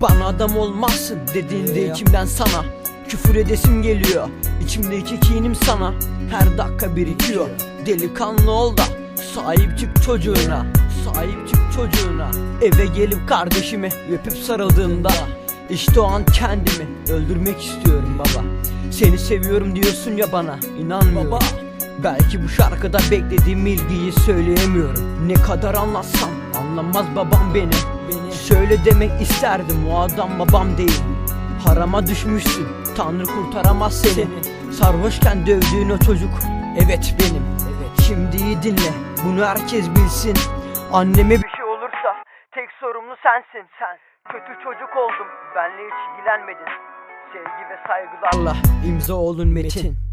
Bana adam olmazsın dediğinde içimden sana. Küfür edesim geliyor İçimdeki kinim sana. Her dakika birikiyor Delikanlı ol da Sahip çık çocuğuna Sahip çık çocuğuna. Eve gelip kardeşimi öpüp sarıldığımda işte o an kendimi öldürmek istiyorum baba. Seni seviyorum diyorsun ya bana inanmıyorum. Belki bu şarkıda beklediğim ilgiyi söyleyemiyorum. Ne kadar anlatsam anlamaz babam beni Şöyle demek isterdim o adam babam değil. Harama düşmüşsün Tanrı kurtaramaz seni. Sarhoşken dövdüğün o çocuk Evet benim. Şimdi iyi dinle bunu herkes bilsin. Anneme bir şey olursa tek sorumlu sensin. Sen. Kötü çocuk oldum. Benle hiç ilgilenmedin. Sevgi ve saygılarla. İmza olun Metin